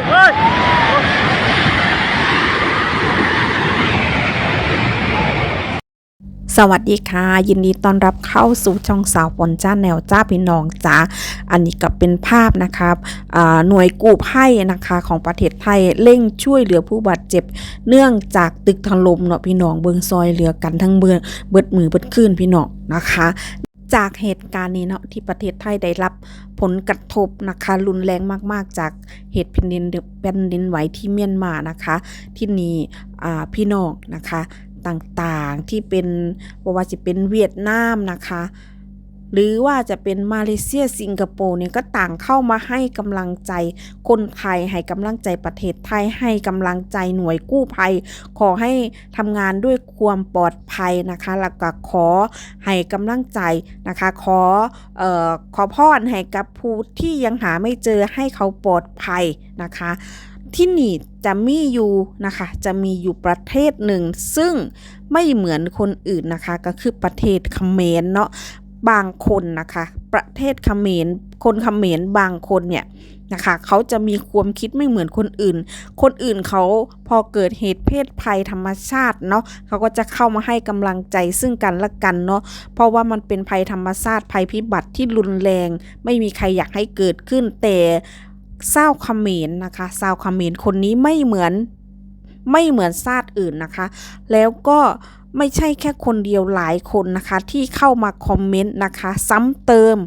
ยเฮ้ยสวัสดีค่ะ ยินดีต้อนรับเข้าสู่ช่องสาวปนจ้าแนวจ้าพี่น้องจ้าอันนี้ก็เป็นภาพนะครับหน่วยกู้ภัยนะคะของประเทศไทยเร่งช่วยเหลือผู้บาดเจ็บ เนื่องจากตึกถล่มเนาะพี่น้องเบิงซอยเหลือกันทั้งเบือเบิดมือเบิดคืนพี่น้องนะคะ จากเหตุการณ์นี้เนาะที่ประเทศไทยได้รับผลกระทบนะคะรุนแรงมาก ๆ จากเหตุแผ่นดินแผ่นดินไหวที่เมียนมานะคะ ที่นี่อ่าพี่น้องนะคะต่างๆที่เป็นบ่ว่าจะเป็นเวียดนามนะคะ หรือว่าจะเป็นมาเลเซียสิงคโปร์เนี่ยก็ต่างเข้ามาให้กำลังใจคนไทยให้กำลังใจประเทศไทยให้กำลังใจหน่วยกู้ภัย ขอให้ทำงานด้วยความปลอดภัยนะคะแล้วก็ขอให้กำลังใจนะคะ ขอเอ่อขอพรให้กับผู้ที่ยังหาไม่เจอให้เขาปลอดภัยนะคะที่นี่จะมีอยู่นะคะจะมีอยู่ประเทศหนึ่ง ซึ่งไม่เหมือนคนอื่นนะคะ ก็คือประเทศเขมรเนาะ บางคนนะคะ ประเทศเขมรคนเขมรบางคนเนี่ยนะคะเขาจะมีความคิดไม่เหมือนคนอื่น คนอื่นเขาพอเกิดเหตุเพศภัยธรรมชาติเนาะเขาก็จะเข้ามาให้กำลังใจซึ่งกันและกันเนาะเพราะว่ามันเป็นภัยธรรมชาติภัยพิบัติที่รุนแรง ไม่มีใครอยากให้เกิดขึ้นแต่เศร้าเขมรนะคะเศร้าเขมรคนนี้ไม่เหมือนไม่เหมือนชาติอื่นนะคะ แล้วก็ ไม่ใช่แค่คนเดียวหลายคนนะคะ ที่เข้ามาคอมเมนต์นะคะ ซ้ำเติม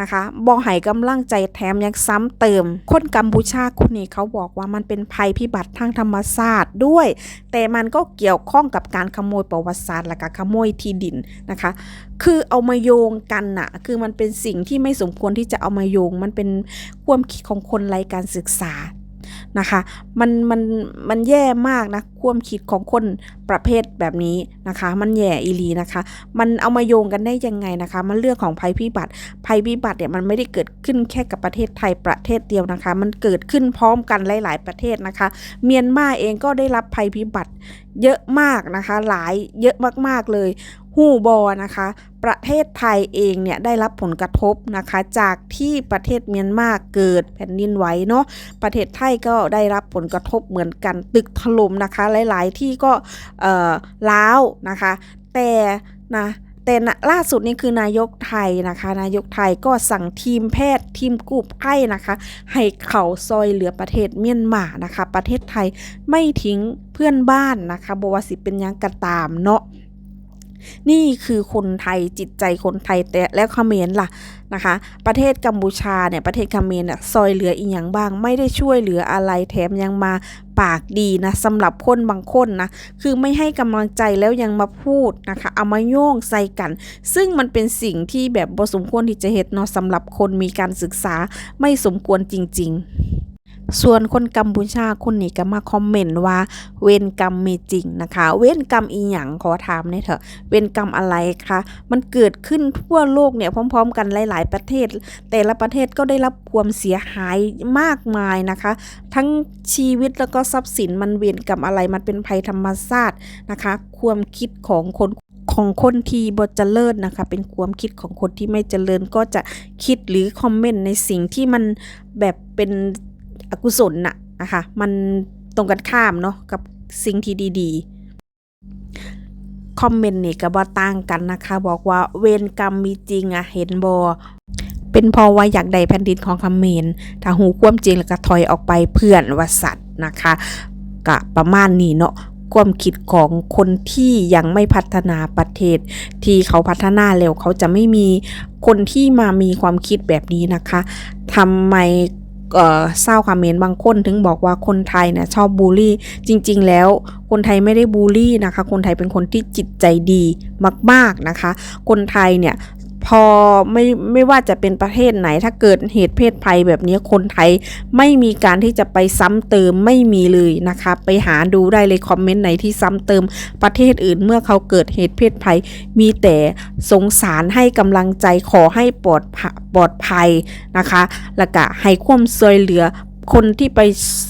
นะคะบอกให้กำลังใจแถมยังซ้ำเติม คนกัมพูชาคนนี้เขาบอกว่ามันเป็นภัยพิบัติทางธรรมชาติด้วย แต่มันก็เกี่ยวข้องกับการขโมยประวัติศาสตร์และการขโมยที่ดินนะคะ คือเอามาโยงกันน่ะ คือมันเป็นสิ่งที่ไม่สมควรที่จะเอามาโยง มันเป็นความคิดของคนไร้การศึกษา นะคะ มันมันมันแย่มากนะความคิดของคนประเภทแบบนี้นะคะ มันแย่อีลีนะคะ มันเอามาโยงกันได้ยังไงนะคะ มันเรื่องของภัยพิบัติ ภัยพิบัติเนี่ยมันไม่ได้เกิดขึ้นแค่กับประเทศไทยประเทศเดียวนะคะ มันเกิดขึ้นพร้อมกันหลาย ๆ ประเทศนะคะ เมียนมาเองก็ได้รับภัยพิบัติเยอะมากนะคะ หลายเยอะมากๆเลยหูบอนะคะ ประเทศไทยเองเนี่ยได้รับผลกระทบนะคะจากที่ประเทศเมียนมาเกิดแผ่นดินไหวเนาะประเทศไทยก็ได้รับผลกระทบเหมือนกันตึกถล่มนะคะ หลาย ๆ ที่ก็เอ่อล้าวนะคะ แต่นะแต่ล่าสุดนี่คือนายกไทยนะคะ นายกไทยก็สั่งทีมแพทย์ทีมกู้ภัยนะคะ ให้เขาซอยเหลือประเทศเมียนมานะคะ ประเทศไทยไม่ทิ้งเพื่อนบ้านนะคะบวสิเป็นยังกระตามเนาะ นี่คือคนไทยจิตใจคนไทยแต่แล้วเขมรล่ะนะคะ ประเทศกัมพูชาเนี่ยประเทศเขมรน่ะซอยเหลืออีกอย่างบ้าง ไม่ได้ช่วยเหลืออะไรแถมยังมาปากดีนะสำหรับคนบางคนนะคือไม่ให้กำลังใจแล้วยังมาพูดนะคะเอามาโยงใส่กัน ซึ่งมันเป็นสิ่งที่แบบบ่สมควรที่จะเฮ็ดเนาะสำหรับคนมีการศึกษาไม่สมควรจริง ๆ ส่วนคนกัมพูชาคนนี้ก็มาคอมเมนต์ว่า เวรกรรมมีจริงนะคะ เวรกรรมอีหยังขอถามหน่ยเถอะ เวรกรรมอะไรคะมันเกิดขึ้นทั่วโลกเนี่ยพร้อม ๆ กันหลาย ๆ ประเทศ แต่ละประเทศก็ได้รับความเสียหายมากมายนะคะ ทั้งชีวิตแล้วก็ทรัพย์สินมันเวรกรรมอะไรมันเป็นภัยธรรมชาตินะคะ ความคิดของคนของคนที่บเจริญนะคะ เป็นความคิดของคนที่ไม่เจริญก็จะคิดหรือคอมเมนต์ในสิ่งที่มันแบบเป็น อกุศลน่ะนะคะมันตรงกันข้ามเนาะกับสิ่งที่ดีๆ คอมเมนต์นี่ก็บ่ต่างกันนะคะ บอกว่าเวรกรรมมีจริงอะเห็นบอเป็นพราะว่าอยากได้แผ่นดินของเขมรถ้าหูความจริงแล้วก็ถอยออกไปเพื่อนวสัตว์นะคะกะประมาณนี้เนาะความคิดของคนที่ยังไม่พัฒนาประเทศ ที่เขาพัฒนาแล้วเขาจะไม่มีคนที่มามีความคิดแบบนี้นะคะทำไม เศร้าคอมเมนต์บางคนถึงบอกว่าคนไทยเนี่ยชอบบูลลี่ จริง ๆ แล้วคนไทยไม่ได้บูลลี่นะคะ คนไทยเป็นคนที่จิตใจดีมาก ๆนะคะ คนไทยเนี่ย พอไม่ไม่ว่าจะเป็นประเทศไหน ถ้าเกิดเหตุเพศภัยแบบนี้คนไทยไม่มีการที่จะไปซ้ำเติมไม่มีเลยนะคะ ไปหาดูได้เลยคอมเมนต์ไหนที่ซ้ำเติมประเทศอื่นเมื่อเขาเกิดเหตุเพศภัย มีแต่สงสารให้กำลังใจขอให้ปลอดปลอดภัยนะคะ แล้วก็ให้ความช่วยเหลือคนที่ไป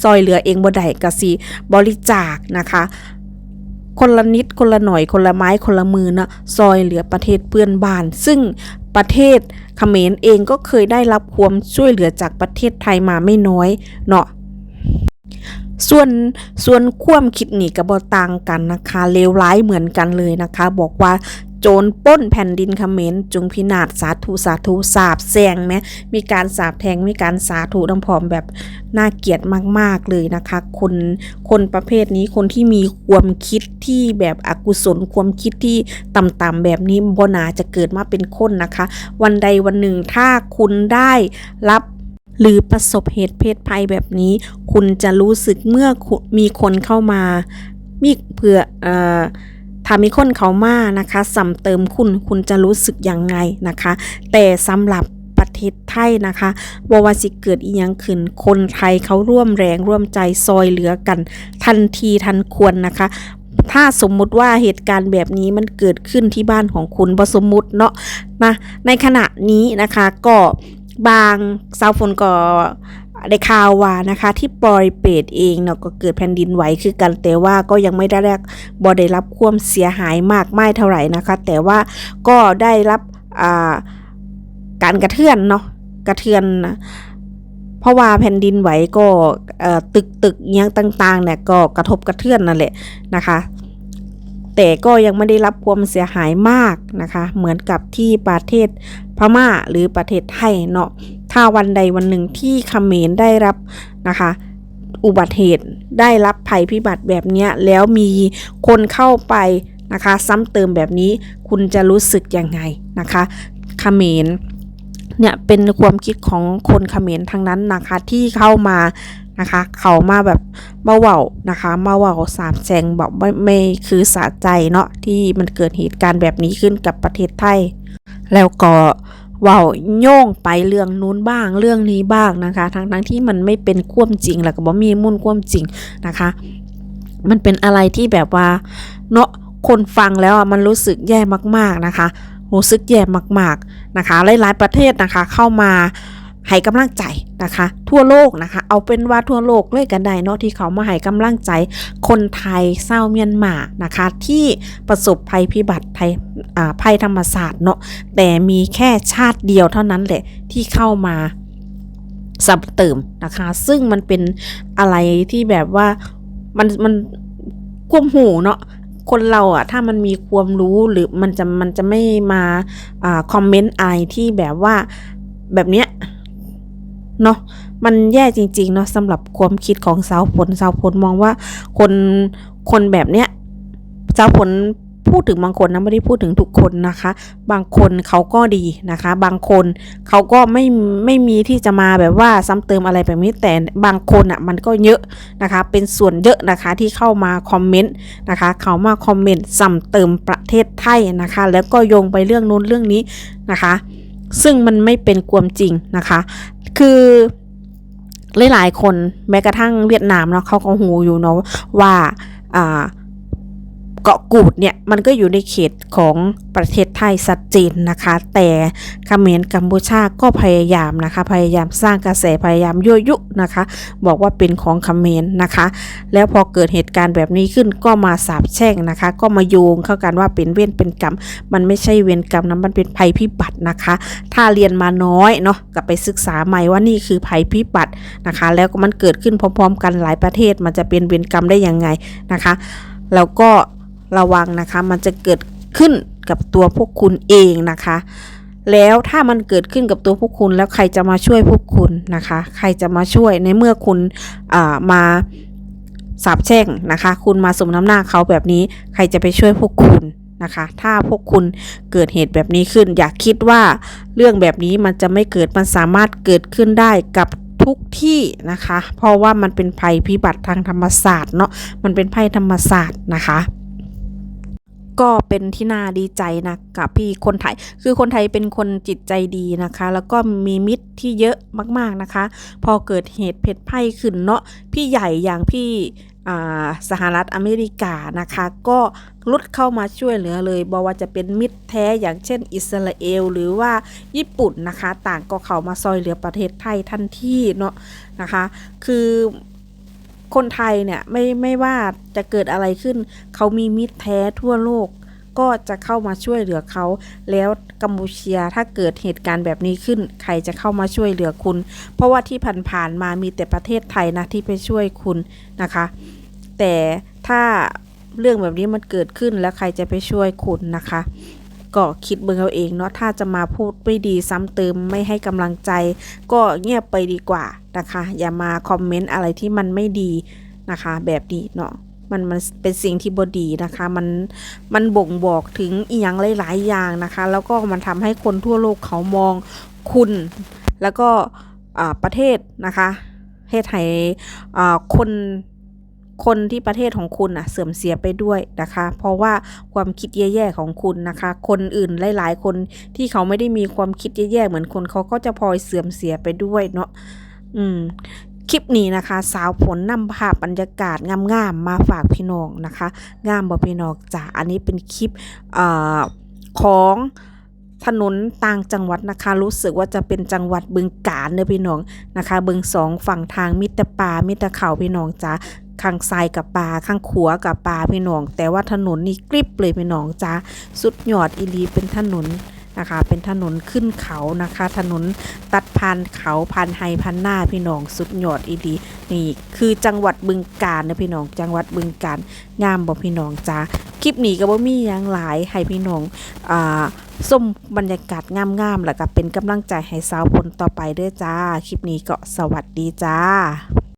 ซอยเหลือเองบ่ได้ก็สิบริจาคนะคะ คนละนิดคนละหน่อยคนละไม้คนละมือนะซอยเหลือประเทศเพื่อนบ้าน ซึ่งประเทศเขมรเองก็เคยได้รับความช่วยเหลือจากประเทศไทยมาไม่น้อยเนาะส่วนส่วนความคิดหนีกับ่ต่างกันนะคะเลวร้ายเหมือนกันเลยนะคะ บอกว่า จรป้นแผ่นดินเขมรจงพินาศสาธุสาธุสาบแซงแม้มีการสาบแทงมีการสาธุน้ำพร้อมแบบน่าเกลียดมาก ๆเลยนะคะ คนคนประเภทนี้คนที่มีความคิดที่แบบอกุศลความคิดที่ต่ำๆแบบนี้บ่นาจะเกิดมาเป็นคนนะคะ วันใดวันหนึ่งถ้าคุณได้รับหรือประสบเหตุเพศภัยแบบนี้ คุณจะรู้สึกเมื่อมีคนเข้ามา มีเผื่ออ ถ้ามีคนเขามานะคะซ้ำเติมคุณคุณจะรู้สึกยังไงนะคะ แต่สำหรับประเทศไทยนะคะบว่าสิเกิดอีหยังขึ้น คนไทยเขาร่วมแรงร่วมใจซอยเหลือกัน ทันทีทันควรนะคะ ถ้าสมมุติว่าเหตุการณ์แบบนี้มันเกิดขึ้นที่บ้านของคุณบสมมุติเนาะนะ ในขณะนี้นะคะก็บางซาวฝนก็ ได้ข่าวว่านะคะ ที่ปอยเปตเองเนาะก็เกิดแผ่นดินไหวคือกันแต่ว่าก็ยังไม่ได้แรกบ่ได้รับความเสียหายมากไม่เท่าไหร่นะคะ แต่ว่าก็ได้รับการกระเทือนเนาะกระเทือนเพราะว่าแผ่นดินไหวก็ตึกตึกเงี้ยงต่างๆเนี่ยก็กระทบกระเทือนนั่นแหละนะคะแต่ก็ยังไม่ได้รับความเสียหายมากนะคะ เหมือนกับที่ประเทศพม่าหรือประเทศไทยเนาะถ้าวันใดวันหนึ่งที่เขมรได้รับนะคะ อุบัติเหตุได้รับภัยพิบัติแบบนี้แล้วมีคนเข้าไปนะคะ ซ้ำเติมแบบนี้คุณจะรู้สึกยังไงนะคะเขมรเนี่ยเป็นความคิดของคนเขมรทั้งนั้นนะคะที่เข้ามานะคะ เขามาแบบมาเว้านะคะมาเว้าสามแจงบอกไม่ไม่คือสะใจเนาะที่มันเกิดเหตุการณ์แบบนี้ขึ้นกับประเทศไทย แล้วก็ ว่าโย่งไปเรื่องนู้นบ้างเรื่องนี้บ้างนะคะ ทั้งทั้งที่มันไม่เป็นความจริงแล้วก็บ่มีมุ่นความจริงนะคะ มันเป็นอะไรที่แบบว่าเนาะคนฟังแล้วอะมันรู้สึกแย่มากๆนะคะรู้สึกแย่มากๆนะคะหลายๆประเทศนะคะเข้ามา ให้กำลังใจนะคะ ทั่วโลกนะคะ เอาเป็นว่าทั่วโลกเลยกันได้เนาะที่เขามาให้กำลังใจ คนไทยเศร้าเมียนมานะคะ ที่ประสบภัยพิบัติภัยภัยธรรมศาสตร์เนาะแต่มีแค่ชาติเดียวเท่านั้นแหละที่เข้ามาสับเติมนะคะ ซึ่งมันเป็นอะไรที่แบบว่ามันมันควมหูเนาะคนเราอะถ้ามันมีความรู้หรือมันจะมันจะไม่มาอคอมเมนต์อะไรที่แบบว่าแบบเนี้ย เนาะมันแย่จริง ๆ เนาะสำหรับความคิดของสาวผลสาวผลมองว่าคนคนแบบเนี้ยสาวผลพูดถึงบางคนนะไม่ได้พูดถึงทุกคนนะคะ บางคนเขาก็ดีนะคะ บางคนเขาก็ไม่ไม่มีที่จะมาแบบว่าซ้ำเติมอะไรแบบนี้แต่บางคนอะมันก็เยอะนะคะ เป็นส่วนเยอะนะคะที่เข้ามาคอมเมนต์นะคะเขามาคอมเมนต์ซ้ำเติมประเทศไทยนะคะ แล้วก็โยงไปเรื่องนู้นเรื่องนี้นะคะ ซึ่งมันไม่เป็นความจริงนะคะ คือหลายๆคนแม้กระทั่งเวียดนามเนาะเขาก็หูอยู่เนาะว่าอ่า เกาะกูดเนี่ยมันก็อยู่ในเขตของประเทศไทยชัดเจนนะคะ แต่เขมรกัมพูชาก็พยายามนะคะ พยายามสร้างกระแสพยายามยั่วยุนะคะ บอกว่าเป็นของเขมรนะคะ แล้วพอเกิดเหตุการณ์แบบนี้ขึ้นก็มาสาบแช่งนะคะ ก็มาโยงเข้ากันว่าเป็นเวรเป็นกรรม มันไม่ใช่เวรกรรมนะมันเป็นภัยพิบัตินะคะ ถ้าเรียนมาน้อยเนาะกลับไปศึกษาใหม่ว่านี่คือภัยพิบัตินะคะ แล้วก็มันเกิดขึ้นพร้อม ๆ กันหลายประเทศมันจะเป็นเวรกรรมได้ยังไงนะคะแล้วก็ ระวังนะคะ มันจะเกิดขึ้นกับตัวพวกคุณเองนะคะ แล้วถ้ามันเกิดขึ้นกับตัวพวกคุณแล้วใครจะมาช่วยพวกคุณนะคะ ใครจะมาช่วยในเมื่อคุณมาสาบแช่งนะคะ คุณมาสมน้ำหน้าเขาแบบนี้ ใครจะไปช่วยพวกคุณนะคะ ถ้าพวกคุณเกิดเหตุแบบนี้ขึ้น อย่าคิดว่าเรื่องแบบนี้มันจะไม่เกิด มันสามารถเกิดขึ้นได้กับทุกที่นะคะ เพราะว่ามันเป็นภัยพิบัติทางธรรมศาสตร์เนาะ มันเป็นภัยธรรมศาสตร์นะคะ ก็เป็นที่น่าดีใจนะกับพี่คนไทย คือคนไทยเป็นคนจิตใจดีนะคะ แล้วก็มีมิตรที่เยอะมากๆนะคะ พอเกิดเหตุเพศภัยขึ้นเนาะพี่ใหญ่อย่างพี่สหรัฐอเมริกานะคะ ก็รุดเข้ามาช่วยเหลือเลยบอกว่าจะเป็นมิตรแท้อย่างเช่น อิสราเอล หรือว่าญี่ปุ่นนะคะ ต่างก็เข้ามาซอยเหลือประเทศไทยทันทีเนาะนะคะ คือ คนไทยเนี่ยไม่ไม่ว่าจะเกิดอะไรขึ้น เขามีมิตรแท้ทั่วโลก ก็จะเข้ามาช่วยเหลือเขา แล้วกัมพูชียถ้าเกิดเหตุการณ์แบบนี้ขึ้น ใครจะเข้ามาช่วยเหลือคุณ เพราะว่าที่ผ่านๆมามีแต่ประเทศไทยนะที่ไปช่วยคุณนะคะ แต่ถ้าเรื่องแบบนี้มันเกิดขึ้นแล้วใครจะไปช่วยคุณนะคะ ก็คิดเบิ่งเอาเองเนาะถ้าจะมาพูดไม่ดีซ้ำเติมไม่ให้กำลังใจ ก็เงียบไปดีกว่านะคะ อย่ามาคอมเมนต์อะไรที่มันไม่ดีนะคะ แบบนี้เนาะมันมันเป็นสิ่งที่บดีนะคะ มันมันบ่งบอกถึงอีหยังหลาย ๆ อย่างนะคะ แล้วก็มันทำให้คนทั่วโลกเขามองคุณ แล้วก็ประเทศนะคะประเทศไทยคน คนที่ประเทศของคุณอะเสื่อมเสียไปด้วยนะคะ เพราะว่าความคิดแย่ๆของคุณนะคะ คนอื่นหลาย ๆ คนที่เขาไม่ได้มีความคิดแย่ๆเหมือนคนเขาก็จะพลอยเสื่อมเสียไปด้วยเนาะอืมคลิปนี้นะคะ สาวผลนำภาพบรรยากาศงามๆมาฝากพี่น้องนะคะงามบ่พี่น้องจ้ะอันนี้เป็นคลิปอของถนนต่างจังหวัดนะคะ รู้สึกว่าจะเป็นจังหวัดบึงกาฬเนอะพี่น้องนะคะ บึงสองฝั่งทางมิตรป่ามิตรเขาพี่น้องจ้ะ ข้างซ้ายกับป่าข้างขวากับป่าพี่น้อง แต่ว่าถนนนี่กริบเลยพี่น้องจ้ะสุดยอดอีลีเป็นถนนนะคะเป็นถนนขึ้นเขานะคะ ถนนตัดพันเขาพันไฮพันหน้าพี่น้องสุดยอดอีดีนี่คือจังหวัดบึงกาฬนะพี่น้อง จังหวัดบึงกาฬงามบ่พี่น้องจ้าคลิปนี้ก็บ่มีหยังหลายให้พี่น้องอ่าส้มบรรยากาศงามๆแล้วก็เป็นกำลังใจให้สาวพลต่อไปเด้อจ้า คลิปนี้ก็สวัสดีจ้า